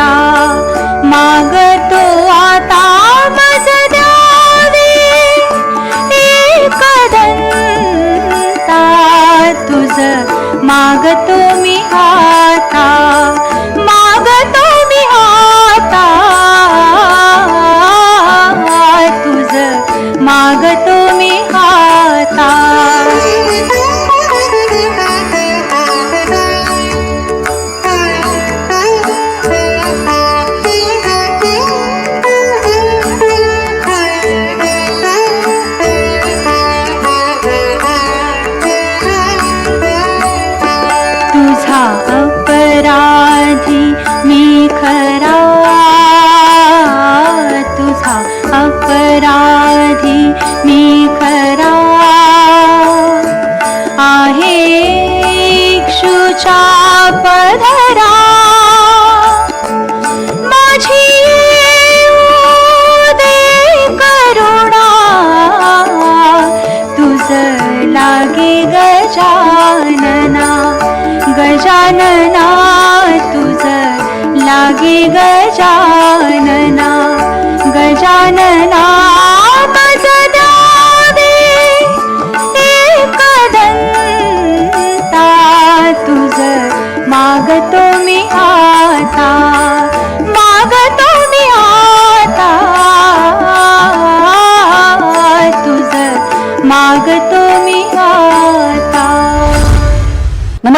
मागतो मी हाता गजानना तुझ लागे गजानना गजानना मागतो मी आता मागतो मी आता तुझ मागतो मी आता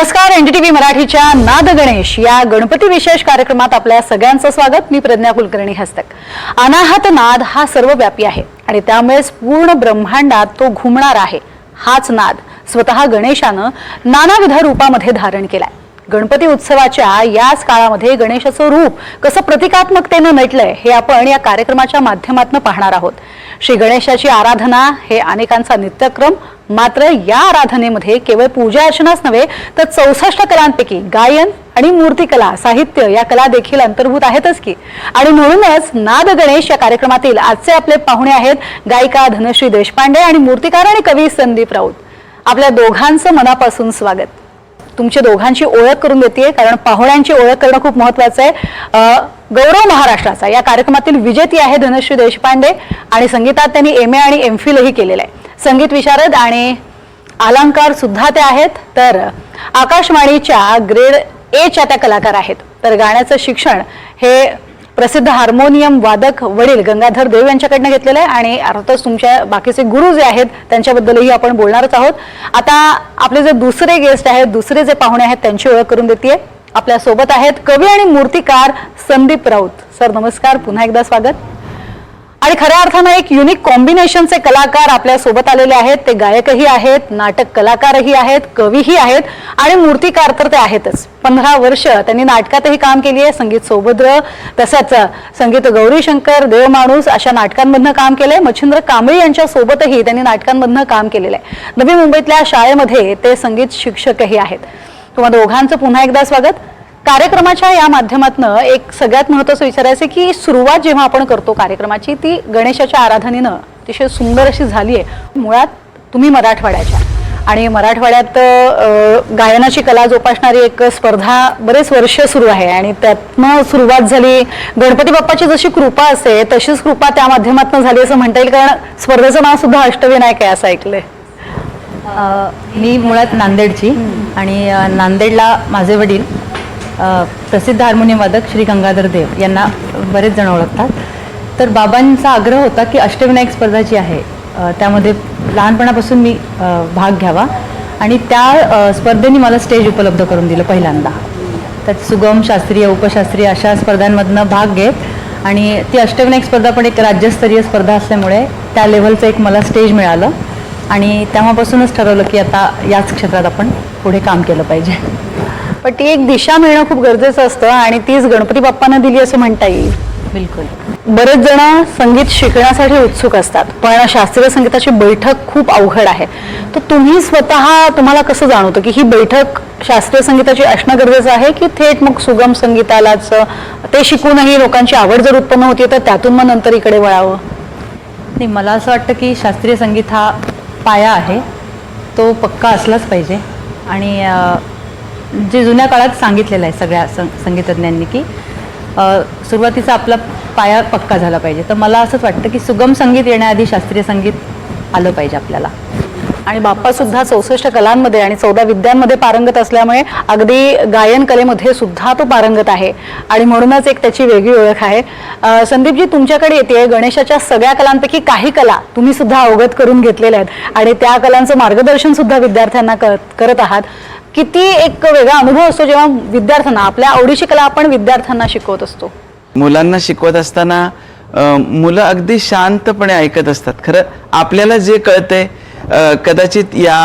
नमस्कार एनडीटीव्ही मराठीच्या नाद गणेश या गणपती विशेष कार्यक्रमात आपल्या सगळ्यांचं स्वागत. मी प्रज्ञा कुलकर्णी हस्तक. अनाहत नाद हा सर्वव्यापी आहे आणि त्यामुळेच पूर्ण ब्रह्मांडात तो घुमणार आहे हाच नाद स्वतः गणेशानं नानाविध रूपामध्ये धारण केलाय. गणपती उत्सवाच्या याच काळामध्ये गणेशाचं रूप कसं प्रतिकात्मकतेनं नटलंय हे आपण या कार्यक्रमाच्या माध्यमातून पाहणार आहोत. श्री गणेशाची आराधना हे अनेकांचा नित्यक्रम. मात्र या आराधनेमध्ये केवळ पूजा अर्चनाच नव्हे तर चौसष्ट कलांपैकी गायन आणि मूर्तिकला साहित्य या कला देखील अंतर्भूत आहेतच की. आणि म्हणूनच नाद गणेश या कार्यक्रमातील आजचे आपले पाहुणे आहेत गायिका धनश्री देशपांडे आणि मूर्तिकार आणि कवी संदीप राऊत. आपल्या दोघांचं मनापासून स्वागत. तुमची दोघांची ओळख करून देते कारण पाहुण्यांची ओळख करणं खूप महत्वाचं आहे. गौरव महाराष्ट्राचा या कार्यक्रमातील विजेती आहे धनश्री देशपांडे आणि संगीतात त्यांनी एम ए आणि एम फिलही केलेलं आहे. संगीत विशारद आणि अलंकार सुद्धा त्या आहेत. तर आकाशवाणीच्या ग्रेड एच्या त्या कलाकार आहेत. तर गाण्याचं शिक्षण हे प्रसिद्ध हार्मोनियम वादक वडील गंगाधर देव यांच्याकडनं घेतलेलं आहे आणि अर्थातच तुमच्या बाकीचे गुरु जे आहेत त्यांच्याबद्दलही आपण बोलणारच आहोत. आता आपले जे दुसरे गेस्ट आहेत दुसरे जे पाहुणे आहेत त्यांची ओळख करून देते आपल्यासोबत आहेत कवी आणि मूर्तिकार संदीप राऊत. सर नमस्कार. पुन्हा एकदा स्वागत. आणि खऱ्या अर्थानं एक युनिक कॉम्बिनेशनचे कलाकार आपल्यासोबत आलेले आहेत. ते गायकही आहेत नाटक कलाकारही आहेत कवीही आहेत आणि मूर्तिकार तर ते आहेतच. पंधरा वर्ष त्यांनी नाटकातही काम केली आहे. संगीत सौभद्र तसंच संगीत गौरी शंकर देवमाणूस अशा नाटकांमधनं काम केलंय. मच्छिंद्र कांबळी यांच्या सोबतही त्यांनी नाटकांमधनं काम केलेलं आहे. नवी मुंबईतल्या शाळेमध्ये ते संगीत शिक्षकही आहेत. तुम्हाला दोघांचं पुन्हा एकदा स्वागत. कार्यक्रमाच्या या माध्यमातनं एक सगळ्यात महत्वाचं विचारायचं आहे की सुरुवात जेव्हा आपण करतो कार्यक्रमाची ती गणेशाच्या आराधनेनं अतिशय सुंदर अशी झाली आहे. मुळात तुम्ही मराठवाड्याच्या आणि मराठवाड्यात गायनाची कला जोपासणारी एक स्पर्धा बरेच वर्ष सुरू आहे आणि त्यातनं सुरुवात झाली. गणपती बाप्पाची जशी कृपा असते तशीच कृपा त्या माध्यमातून झाली असं म्हणता येईल कारण स्पर्धेचं नाव सुद्धा अष्टविनायक आहे असं ऐकलंय. मी मुळात नांदेडची आणि नांदेडला माझे वडील प्रसिद्ध हार्मोनियम वादक श्री गंगाधर देव यांना बरेच जण ओळखतात. तर बाबांचा आग्रह होता की अष्टविनायक स्पर्धा जी आहे त्यामध्ये लहानपणापासून मी भाग घ्यावा. आणि त्या स्पर्धेने मला स्टेज उपलब्ध करून दिलं पहिल्यांदा. त्यात सुगम शास्त्रीय उपशास्त्रीय अशा स्पर्धांमधनं भाग घेत आणि ती अष्टविनायक स्पर्धा पण एक राज्यस्तरीय स्पर्धा असल्यामुळे त्या लेवलचं एक मला स्टेज मिळालं. आणि तेव्हापासूनच ठरवलं की आता याच क्षेत्रात आपण पुढे काम केलं पाहिजे. पण ती एक दिशा मिळणं खूप गरजेचं असतं आणि तीच गणपती बाप्पांना दिली असं म्हणता येईल. बिलकुल. बरेच जण संगीत शिकण्यासाठी उत्सुक असतात पण शास्त्रीय संगीताची बैठक खूप अवघड आहे. तर तुम्ही स्वतः तुम्हाला कसं जाणवतं की ही बैठक शास्त्रीय संगीताची असणं गरजेचं आहे की थेट मग सुगम संगीतालाच ते शिकूनही लोकांची आवड जर उत्पन्न होती तर त्यातून मग नंतर इकडे वळावं? नाही मला असं वाटतं की शास्त्रीय संगीत हा पाया आहे. तो पक्का असलाच पाहिजे. आणि जे जुन्या काळात सांगितलेलं आहे सगळ्या सं संगीतज्ञांनी की सुरुवातीचा आपला पाया पक्का झाला पाहिजे. तर मला असंच वाटतं की सुगम संगीत येण्याआधी शास्त्रीय संगीत आलं पाहिजे आपल्याला. आणि बाप्पासुद्धा चौसष्ट कलांमध्ये आणि चौदा विद्यांमध्ये पारंगत असल्यामुळे अगदी गायन कलेमध्ये सुद्धा तो पारंगत आहे. आणि म्हणूनच एक त्याची वेगळी ओळख आहे. संदीपजी तुमच्याकडे येते गणेशाच्या सगळ्या कलांपैकी काही कला तुम्ही सुद्धा अवगत करून घेतलेल्या आहेत. आणि त्या कलांचं मार्गदर्शन सुद्धा विद्यार्थ्यांना करत आहात. किती एक वेगळा अनुभव असतो जेव्हा विद्यार्थ्यांना आपल्या आवडीची कला आपण विद्यार्थ्यांना शिकवत असतो? मुलांना शिकवत असताना मुलं अगदी शांतपणे ऐकत असतात. खरं आपल्याला जे कळतंय कदाचित या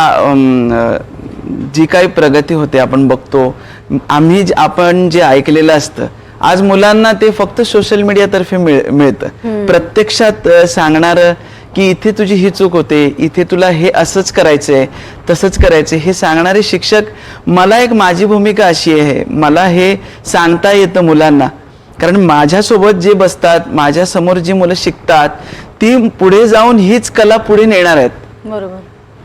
जी काही प्रगती होते आपण बघतो आम्ही आपण जे ऐकलेलं असतं आज मुलांना ते फक्त सोशल मीडियातर्फे मिळ मिळतं. प्रत्यक्षात सांगणारं की इथे तुझी ही चूक होते इथे तुला हे असंच करायचंय तसंच करायचंय हे सांगणारे शिक्षक मला एक माझी भूमिका अशी आहे मला हे सांगता येतं मुलांना. कारण माझ्यासोबत जे बसतात माझ्यासमोर जी मुलं शिकतात ती पुढे जाऊन हीच कला पुढे नेणार आहेत. बरोबर.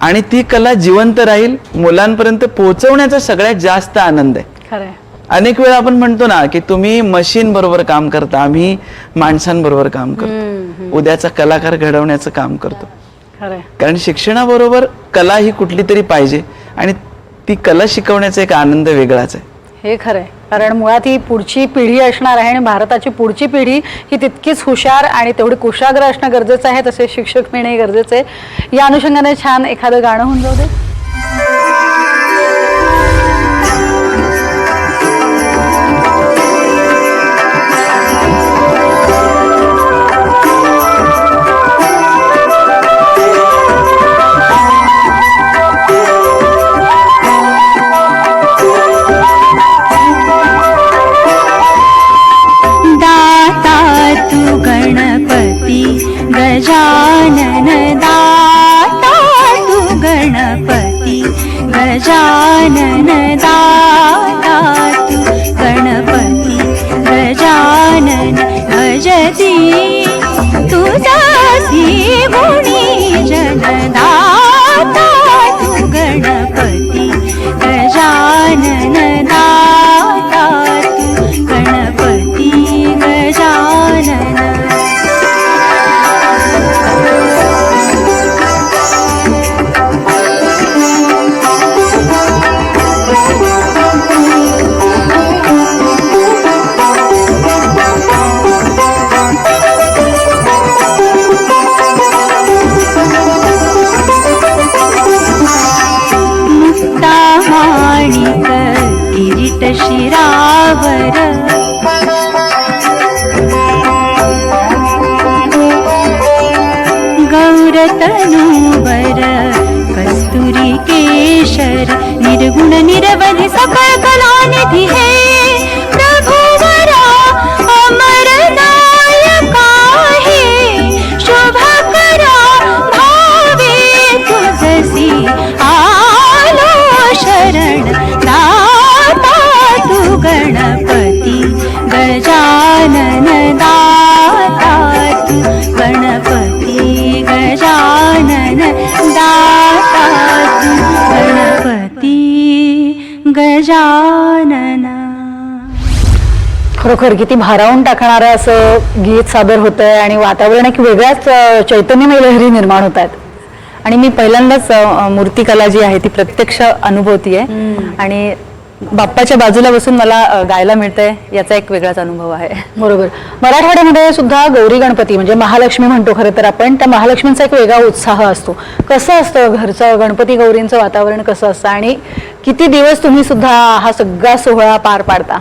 आणि ती कला जिवंत राहील मुलांपर्यंत पोहोचवण्याचा सगळ्यात जास्त आनंद आहे. अनेक वेळा आपण म्हणतो ना की तुम्ही मशीन बरोबर काम करता आम्ही माणसांबरोबर काम करतो. उद्याचा कलाकार घडवण्याचं काम करतो. कारण शिक्षणाबरोबर कला ही कुठली तरी पाहिजे आणि ती कला शिकवण्याचा एक आनंद वेगळाच आहे. हे खरंय. कारण मुळात ही पुढची पिढी असणार आहे आणि भारताची पुढची पिढी ही तितकीच हुशार आणि तेवढी कुशाग्र असणं गरजेचं आहे तसे शिक्षक मिळणे गरजेचं आहे. या अनुषंगाने छान एखादं गाणं होऊन जाऊ दे. गजानन दाता शिरावर गजानन खरोखर किती भारावून टाकणारं असं गीत सादर होत आहे आणि वातावरण एक वेगळ्याच चैतन्यमय लहरी निर्माण होत आहेत आणि मी पहिल्यांदाच मूर्तिकला जी आहे ती प्रत्यक्ष अनुभवती आहे आणि बाप्पाच्या बाजूला बसून मला गायला मिळतंय याचा एक वेगळाच अनुभव आहे. बरोबर. मराठवाड्यामध्ये सुद्धा गौरी गणपती म्हणजे महालक्ष्मी म्हणतो खरं तर आपण त्या महालक्ष्मींचा एक वेगळा उत्साह असतो. कसं असतं घरचं गणपती गौरींचं वातावरण कसं असतं? आणि किती दिवस तुम्ही सुद्धा हा सगळा सोहळा पार पाडता?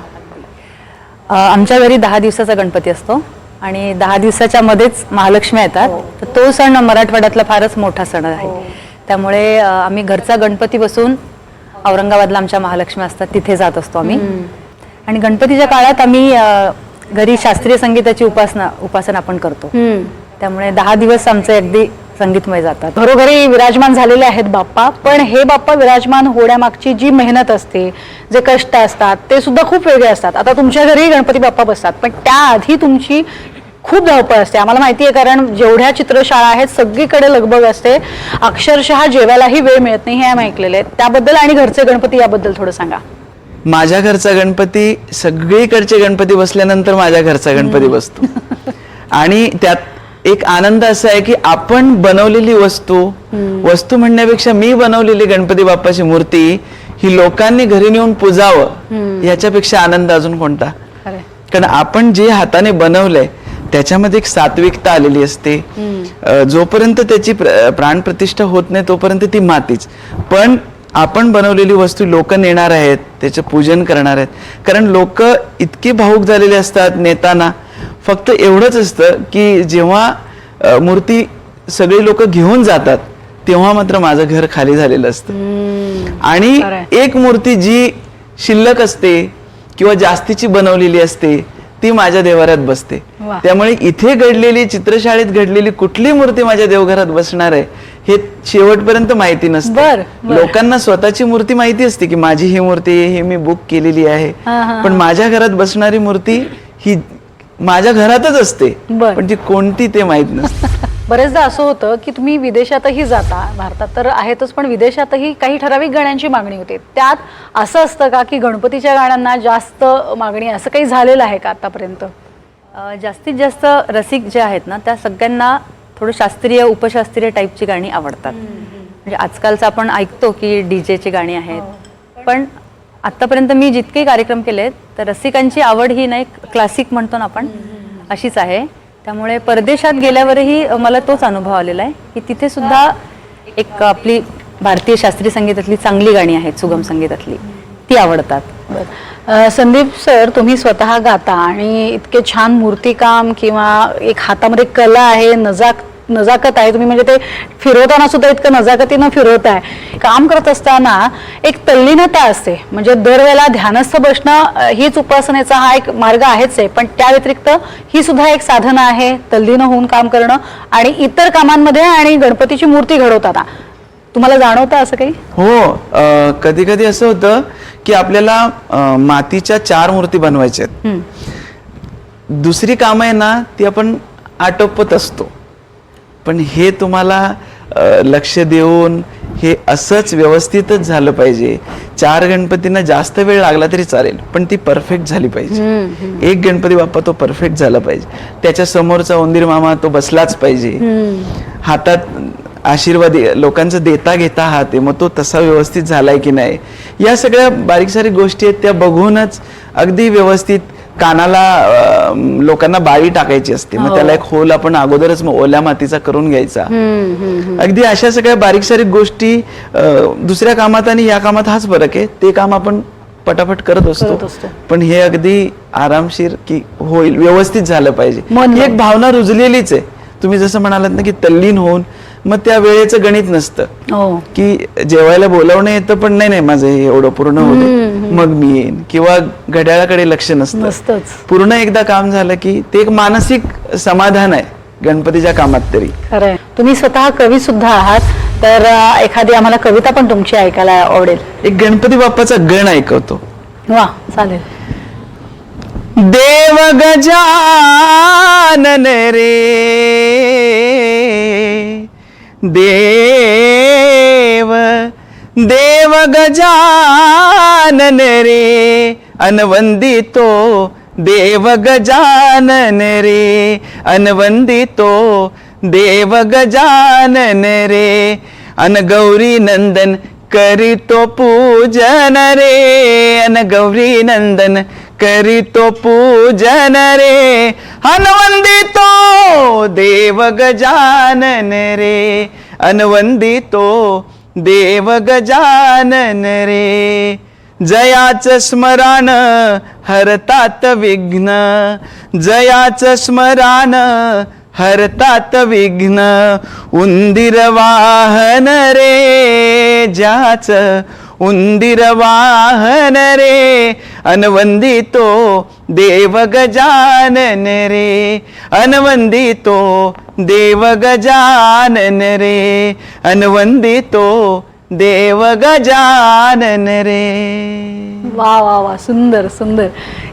आमच्या घरी दहा दिवसाचा गणपती असतो आणि दहा दिवसाच्या मध्येच महालक्ष्मी येतात. तर तो सण मराठवाड्यातला फारच मोठा सण आहे. त्यामुळे अ, आम्ही घरचा गणपती बसून औरंगाबादला आमच्या महालक्ष्मी असतात तिथे जात असतो आम्ही. आणि गणपतीच्या काळात आम्ही घरी शास्त्रीय संगीताची उपासना उपासना आपण करतो. त्यामुळे दहा दिवस आमचे अगदी संगीतमय जातात. घरोघरी विराजमान झालेले आहेत बाप्पा पण हे बाप्पा विराजमान होण्यामागची जी मेहनत असते जे कष्ट असतात ते सुद्धा खूप वेगळे असतात. आता तुमच्या घरी गणपती बाप्पा बसतात पण त्याआधी तुमची खूप धावपळ असते. आम्हाला माहिती आहे कारण जेवढ्या चित्रशाळा आहेत सगळीकडे लगबग असते. अक्षरशः जेवायलाही वेळ मिळत नाही हे आम्ही ऐकलेले आहे. त्याबद्दल आणि घरचे गणपती याबद्दल थोडं सांगा. माझ्या घरचा गणपती सगळीकडचे गणपती बसल्यानंतर माझ्या घरचा गणपती बसतो. आणि त्यात एक आनंद असा आहे की आपण बनवलेली वस्तू वस्तू म्हणण्यापेक्षा मी बनवलेली गणपती बाप्पाची मूर्ती ही लोकांनी घरी नेऊन पुजावं याच्यापेक्षा आनंद अजून कोणता. कारण आपण जे हाताने बनवलंय त्याच्यामध्ये एक सात्विकता आलेली असते. जोपर्यंत त्याची प्र- प्राणप्रतिष्ठा होत नाही तोपर्यंत ती मातीच. पण आपण बनवलेली वस्तू लोक नेणार आहेत त्याचं पूजन करणार आहेत. कारण लोक इतके भाऊक झालेले असतात नेताना. फक्त एवढंच असतं की जेव्हा मूर्ती सगळी लोक घेऊन जातात तेव्हा मात्र माझं घर खाली झालेलं असतं. आणि. एक मूर्ती जी शिल्लक असते किंवा जास्तीची बनवलेली असते ती माझ्या देवाऱ्यात बसते. त्यामुळे इथे घडलेली चित्रशाळेत घडलेली कुठली मूर्ती माझ्या देवघरात बसणार आहे हे शेवटपर्यंत माहिती नसतं. लोकांना स्वतःची मूर्ती माहिती असते की माझी ही मूर्ती आहे, हे मी बुक केलेली आहे पण माझ्या घरात बसणारी मूर्ती ही माझ्या घरातच असते. पण ती कोणती ते माहीत नसते बरेचदा असं होतं की तुम्ही विदेशातही जाता भारतात तर आहेतच पण विदेशातही काही ठराविक गाण्यांची मागणी होते. त्यात असं असतं का की गणपतीच्या गाण्यांना जास्त मागणी असं काही झालेलं आहे का आतापर्यंत? जास्तीत जास्त रसिक जे आहेत ना त्या सगळ्यांना थोडं शास्त्रीय उपशास्त्रीय टाईपची गाणी आवडतात. म्हणजे आजकालचं आपण ऐकतो की डी जेची गाणी आहेत. पण आत्तापर्यंत मी जितके कार्यक्रम केले तर रसिकांची आवड ही नाही क्लासिक म्हणतो ना आपण अशीच आहे. त्यामुळे परदेशात गेल्यावरही मला तोच अनुभव आलेला आहे की तिथे सुद्धा एक आपली भारतीय शास्त्रीय संगीतातली चांगली गाणी आहेत सुगम संगीतातली. ती आवडतात. संदीप सर तुम्ही स्वतः गाता आणि इतके छान मूर्तिकाम किंवा एक हातामध्ये कला आहे नजाक नजाकत आहे. तुम्ही म्हणजे ते फिरवताना सुद्धा इतकं नजाकतीनं फिरवताय. काम करत असताना एक तल्लीनता असते. म्हणजे दरवेळेला ध्यानस्थ बसणं हीच उपासनेचा हा एक मार्ग आहेच आहे. पण त्या व्यतिरिक्त ही सुद्धा एक साधना आहे तल्लीन होऊन काम करणं आणि इतर कामांमध्ये आणि गणपतीची मूर्ती घडवताना. तुम्हाला जाणवतं असं काही? हो कधी कधी असं होतं की आपल्याला मातीच्या चार मूर्ती बनवायच्या आहेत. दुसरी कामं आहे ना ती आपण आटोपत असतो. पण हे तुम्हाला लक्ष देऊन हे असंच व्यवस्थितच झालं पाहिजे. चार गणपतींना जास्त वेळ लागला तरी चालेल पण ती परफेक्ट झाली पाहिजे. एक गणपती बाप्पा तो परफेक्ट झाला पाहिजे. त्याच्या समोरचा उंदीर मामा तो बसलाच पाहिजे. हातात आशीर्वाद लोकांचं देता घेता हात आहे मग तो तसा व्यवस्थित झालाय की नाही? या सगळ्या बारीक सारीक गोष्टी आहेत त्या बघूनच अगदी व्यवस्थित कानाला लोकांना बाळी टाकायची असते. मग त्याला एक होल आपण अगोदरच मग ओल्या मातीचा करून घ्यायचा. अगदी अशा सगळ्या बारीक सारीक गोष्टी दुसऱ्या कामात आणि या कामात हाच फरक आहे. ते काम आपण पटापट करत असतो. पण हे अगदी आरामशीर की होईल व्यवस्थित झालं पाहिजे. ही एक भावना रुजलेलीच आहे. तुम्ही जसं म्हणालात ना की तल्लीन होऊन मग त्या वेळेचं गणित नसतं. हो. की जेवायला बोलावणं येतं पण नाही नाही माझं हे एवढं पूर्ण दे. मग मी येईन. किंवा घड्याळाकडे लक्ष नसतं. पूर्ण एकदा काम झालं की ते एक मानसिक समाधान आहे गणपतीच्या कामात तरी. खरंय. तुम्ही स्वतः कवी सुद्धा आहात तर एखादी आम्हाला कविता पण तुमची ऐकायला आवडेल. एक गणपती बाप्पाचा गण ऐकवतो. वा चालेल. देव गजानन रे देव देव गजानन रे. अनवंदितो देव गजानन रे. अनवंदितो देव गजानन रे. अन गौरी नंदन करितो पूजन रे. अन गौरी नंदन करितो पूजन रे. अनवंदितो देव गजानन रे. अनवंदितो देव गजानन रे. जयाच स्मरण हरतात विघ्न. जयाच स्मरण हरतात विघ्न. उंदीर वाहन रे ज्याच उंदीर वाहन रे अनवंदितो देव गजानन रे अनवंदितो देव गजानन रे अनवंदितो देव गजानन रे वा वा वा सुंदर सुंदर.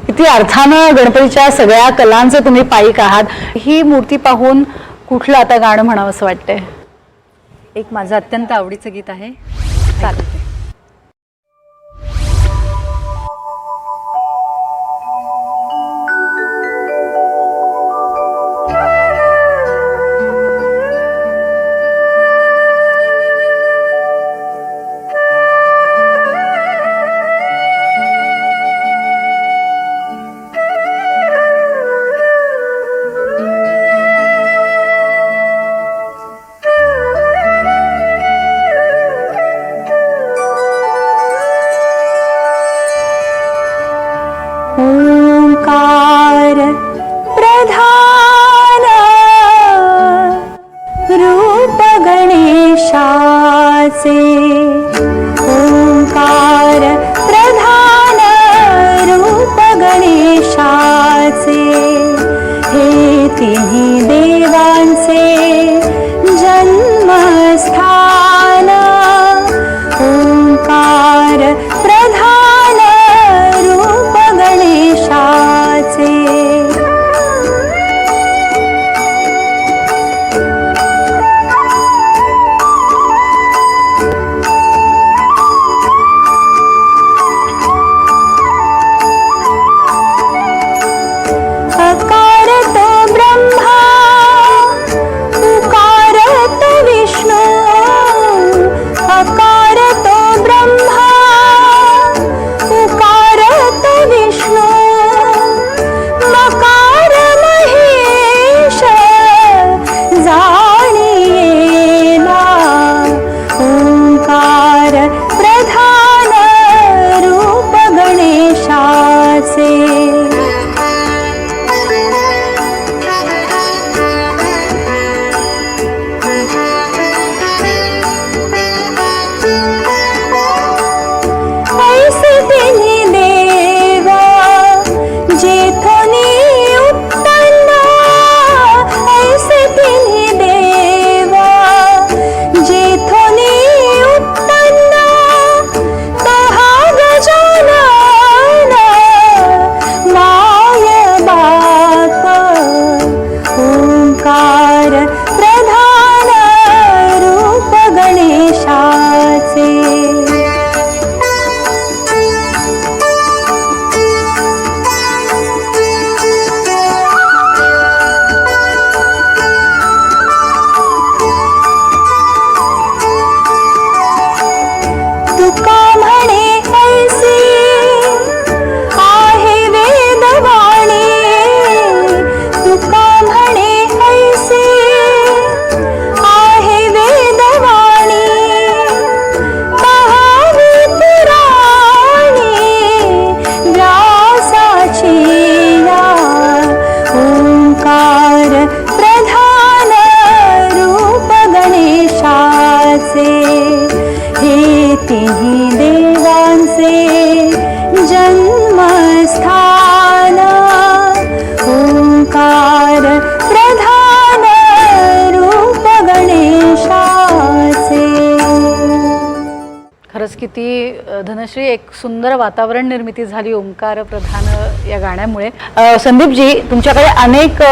किती अर्थानं गणपतीच्या सगळ्या कलांचं तुम्ही पाईक आहात. ही मूर्ती पाहून कुठलं आता गाणं म्हणावं असं वाटतंय? एक माझं अत्यंत आवडीचं गीत आहे. चालते ओंकार प्रधान रूप गणेशाचे ओंकार प्रधान रूप गणेशाचे हे तिन्ही देवांचे अशी एक सुंदर वातावरण निर्मिती झाली ओंकार प्रधान या गाण्यामुळे. संदीपजी तुमच्याकडे अनेक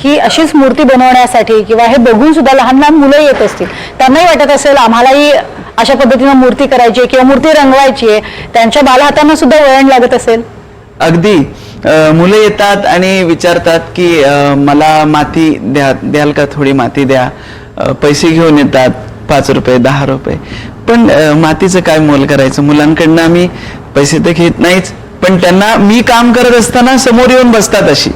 ही अशीच मूर्ती बनवण्यासाठी किंवा हे बघून सुद्धा लहान लहान मुलं येत असतील त्यांनाही वाटत असेल आम्हालाही अशा पद्धतीनं मूर्ती करायची आहे किंवा मूर्ती रंगवायची आहे त्यांच्या बालहातांना सुद्धा वळण लागत असेल? अगदी. मुलं येतात आणि विचारतात की मला माती द्या द्याल का थोडी माती द्या? पैसे घेऊन येतात पाच रुपये दहा रुपये. पण मातीचं काय मोल करायचं? मुलांकडनं आम्ही पैसे तर घेत नाहीच पण त्यांना मी काम करत असताना समोर येऊन बसतात अशी.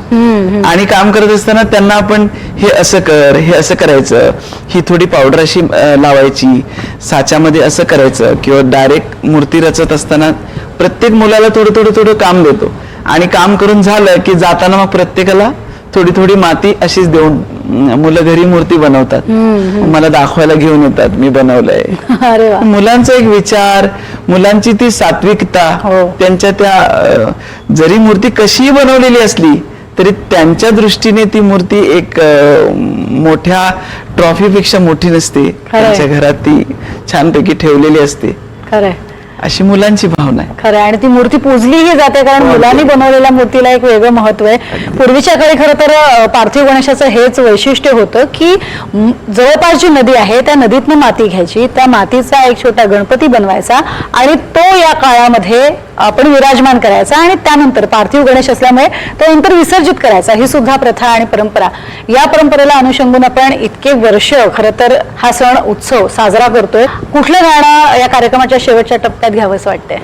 आणि काम करत असताना त्यांना आपण हे असं कर हे असं करायचं ही थोडी पावडर अशी लावायची साच्यामध्ये असं करायचं किंवा डायरेक्ट मूर्ती रचत असताना प्रत्येक मुलाला थोडं थोडं थोडं काम देतो. आणि काम करून झालं की जाताना मग प्रत्येकाला थोडी थोडी माती अशीच देऊन मुलं घरी मूर्ती बनवतात. मला दाखवायला घेऊन येतात मी बनवलंय. मुलांचा एक विचार मुलांची ती सात्विकता हो. त्यांच्या त्या जरी मूर्ती कशीही बनवलेली असली तरी त्यांच्या दृष्टीने ती मूर्ती एक मोठ्या ट्रॉफीपेक्षा मोठी नसते. त्यांच्या घरात ती छानपैकी ठेवलेली असते. खरंय. अशी मुलांची भावना आहे. खरं. आणि ती मूर्ती पूजलीही जाते कारण मुलांनी बनवलेल्या मूर्तीला एक वेगळं महत्त्व आहे. पूर्वीच्या काळी खरं तर पार्थिव गणेशाचं हेच वैशिष्ट्य होतं की जवळपास जी नदी आहे त्या नदीतनं माती घ्यायची. त्या मातीचा एक छोटा गणपती बनवायचा आणि तो या काळामध्ये आपण विराजमान करायचा आणि त्यानंतर पार्थिव गणेश असल्यामुळे तो नंतर विसर्जित करायचा. ही सुद्धा प्रथा आणि परंपरा. या परंपरेला अनुषंगून आपण इतके वर्ष खरं तर हा सण उत्सव साजरा करतोय. कुठलं गाणं या कार्यक्रमाच्या शेवटच्या टप्प्यात घ्यावंसं वाटतंय?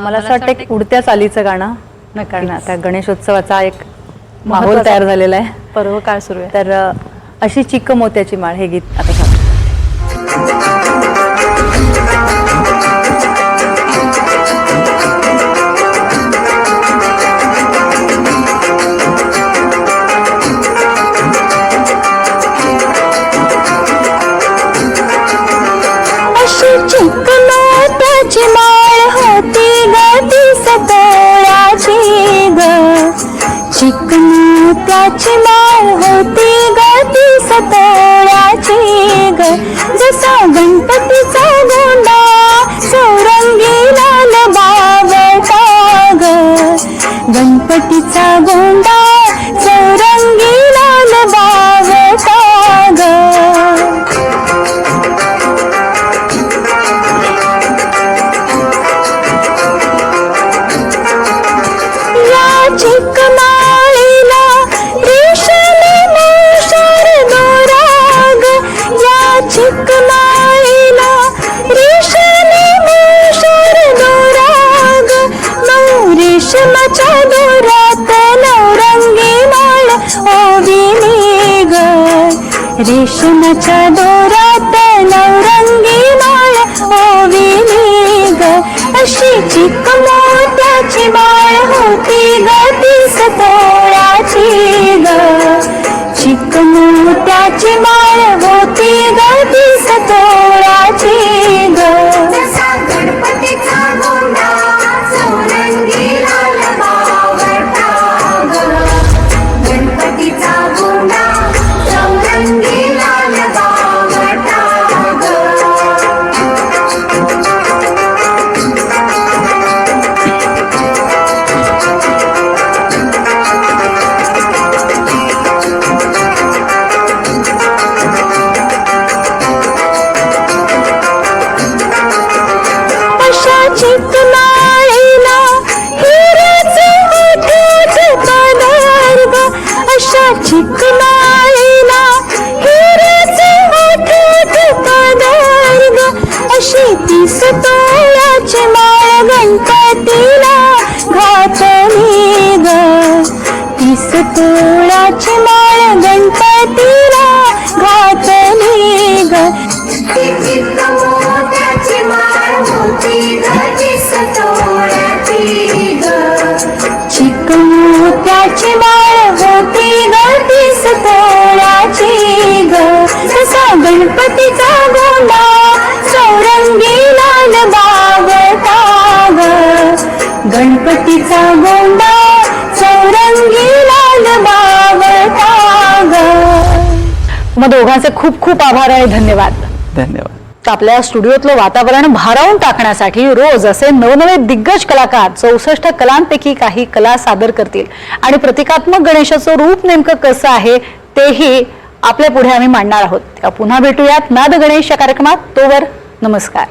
मला असं वाटतं एक उडत्या चालीचं गाणं ना त्या गणेशोत्सवाचा एक माहोल. तयार झालेला आहे. पर्व काळ सुरू आहे. तर अशी चिक्क मोत्याची माळ हे गीत आता सांगतो माळ होती गती सतोळ्याची ग. जसा गणपतीचा गोंडा रेशमाच्या दोरात नवरंगी माळ ओविली ग अशी चिक मोत्याची माळ होती ग तीस तोळ्याची ग चिक मोत्याची माळ गणपतीचा गोंडा चौरंगी लाल मग दोघांचे खूप खूप आभार आणि धन्यवाद. धन्यवाद. तर आपल्या स्टुडिओतलं वातावरण भारावून टाकण्यासाठी रोज असे नवनवे दिग्गज कलाकार चौसष्ट कलांपैकी काही कला सादर करतील. आणि प्रतिकात्मक गणेशाचं रूप नेमकं कसं आहे तेही आपल्या पुढे आम्ही मांडणार आहोत. तेव्हा पुन्हा भेटूयात नाद गणेश या कार्यक्रमात. तोवर नमस्कार.